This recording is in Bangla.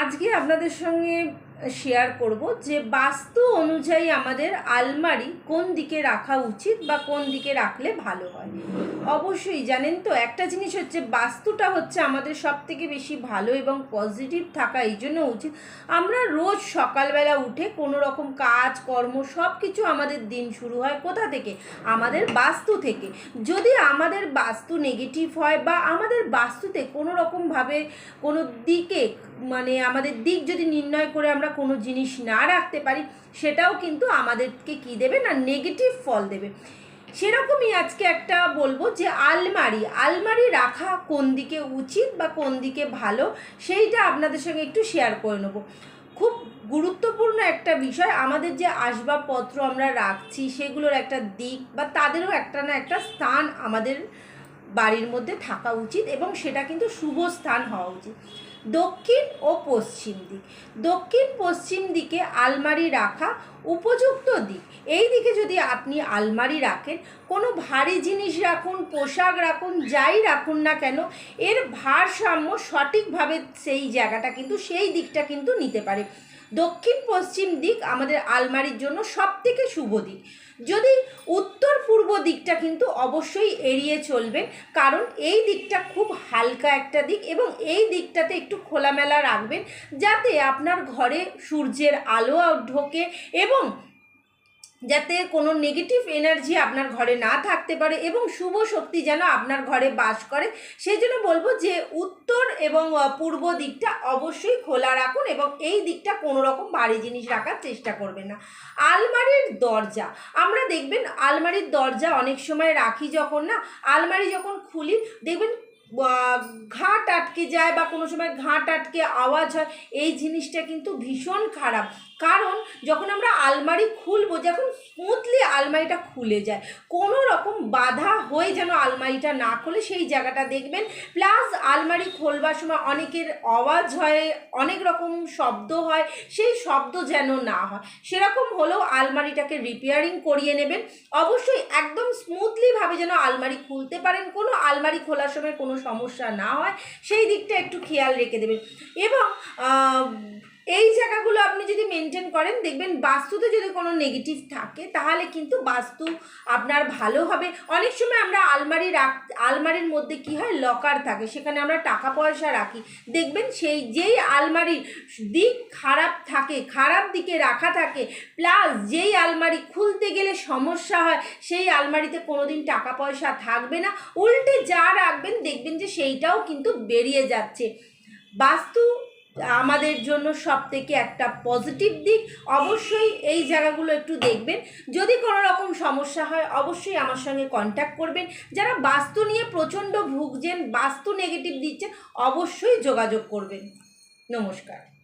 আজকে আপনাদের সঙ্গে শেয়ার করব যে বাস্তু অনুযায়ী আমাদের আলমারি কোন দিকে রাখা উচিত বা কোন দিকে রাখলে ভালো হয়। অবশ্যই জানেন তো, একটা জিনিস হচ্ছে বাস্তুটা হচ্ছে আমাদের সব থেকে বেশি ভালো এবং পজিটিভ থাকা এই জন্য উচিত। আমরা রোজ সকালবেলা উঠে কোনো রকম কাজ, কর্ম সব কিছু আমাদের দিন শুরু হয় কোথা থেকে? আমাদের বাস্তু থেকে। যদি আমাদের বাস্তু নেগেটিভ হয় বা আমাদের বাস্তুতে কোনো রকমভাবে কোনো দিকে মানে আমাদের দিক যদি নির্ণয় করে আমরা কোনো জিনিস না রাখতে পারি, সেটাও কিন্তু আমাদেরকে কি দেবে না নেগেটিভ ফল দেবে। সেরকমই আজকে একটা বলব যে আলমারি আলমারি রাখা কোন দিকে উচিত বা কোন দিকে ভালো, সেইটা আপনাদের সঙ্গে একটু শেয়ার করে নেব। খুব গুরুত্বপূর্ণ একটা বিষয়, আমাদের যে আসবাবপত্র আমরা রাখছি, সেগুলোর একটা দিক বা তাদেরও একটা না একটা স্থান আমাদের বাড়ির মধ্যে থাকা উচিত এবং সেটা কিন্তু শুভ স্থান হওয়া উচিত। দক্ষিণ ও পশ্চিম দিক। দক্ষিণ পশ্চিম দিকে আলমারি রাখা উপযুক্ত দিক। এই দিকে যদি আপনি আলমারি রাখেন, কোনো ভারী জিনিস রাখুন, পোশাক রাখুন, যাই রাখুন না কেন, এর ভারসাম্য সঠিকভাবে সেই জায়গাটা কিন্তু, সেই দিকটা কিন্তু নিতে পারে। দক্ষিণ পশ্চিম দিক আমাদের আলমারির জন্য সব থেকে শুভ দিক। যদি উত্তর পূর্ব দিকটা কিন্তু অবশ্যই এড়িয়ে চলবেন, কারণ এই দিকটা খুব হালকা একটা দিক এবং এই দিকটাতে একটু খোলামেলা রাখবেন, যাতে আপনার ঘরে সূর্যের আলো ঢোকে এবং যাতে কোনো নেগেটিভ এনার্জি আপনার ঘরে না থাকতে পারে এবং শুভ শক্তি যেন আপনার ঘরে বাস করে। সেই জন্য বলব যে উত্তর এবং পূর্ব দিকটা অবশ্যই খোলা রাখুন এবং এই দিকটা কোনো রকম ভারী জিনিস রাখার চেষ্টা করবেন না। আলমারির দরজা, আমরা দেখবেন আলমারির দরজা অনেক সময় রাখি যখন না, আলমারি যখন খুলি, দেখবেন ঘাট আটকে যায় বা কোনো সময় ঘাট আটকে আওয়াজ হয়, এই জিনিসটা কিন্তু ভীষণ খারাপ। কারণ যখন আমরা আলমারি খুলবো, যখন স্মুথলি আলমারিটা খুলে যায়, কোনো রকম বাধা হয়ে যেন আলমারিটা না খুলে, সেই জায়গাটা দেখবেন। প্লাস আলমারি খোলবার সময় অনেকের আওয়াজ হয়, অনেক রকম শব্দ হয়, সেই শব্দ যেন না হয়। সেরকম হলেও আলমারিটাকে রিপেয়ারিং করিয়ে নেবেন। অবশ্যই একদম স্মুথলিভাবে যেন আলমারি খুলতে পারেন, কোনো আলমারি খোলার সময় কোনো সমস্যা না হয়, সেই দিকটা একটু খেয়াল রেখে দেবেন। এবং এই জায়গাগুলো আপনি যদি মেনটেন করেন, দেখবেন বাস্তুতে যদি কোনো নেগেটিভ থাকে, তাহলে কিন্তু বাস্তু আপনার ভালো হবে। অনেক সময় আমরা আলমারি রাখ, আলমারির মধ্যে কি হয় লকার থাকে, সেখানে আমরা টাকা পয়সা রাখি। দেখবেন সেই যেই আলমারির দিক খারাপ থাকে, খারাপ দিকে রাখা থাকে প্লাস যেই আলমারি খুলতে গেলে সমস্যা হয়, সেই আলমারিতে কোনো দিন টাকা পয়সা থাকবে না। উল্টে যা রাখবেন, দেখবেন যে সেইটাও কিন্তু বেরিয়ে যাচ্ছে। বাস্তু আমাদের জন্য সব থেকে একটা পজিটিভ দিক। অবশ্যই এই জায়গাগুলো একটু দেখবেন। যদি কোনো রকম সমস্যা হয়, অবশ্যই আমার সঙ্গে কন্ট্যাক্ট করবেন। যারা বাস্তু নিয়ে প্রচণ্ড ভুগছেন, বাস্তু নেগেটিভ দিচ্ছেন, অবশ্যই যোগাযোগ করবেন। নমস্কার।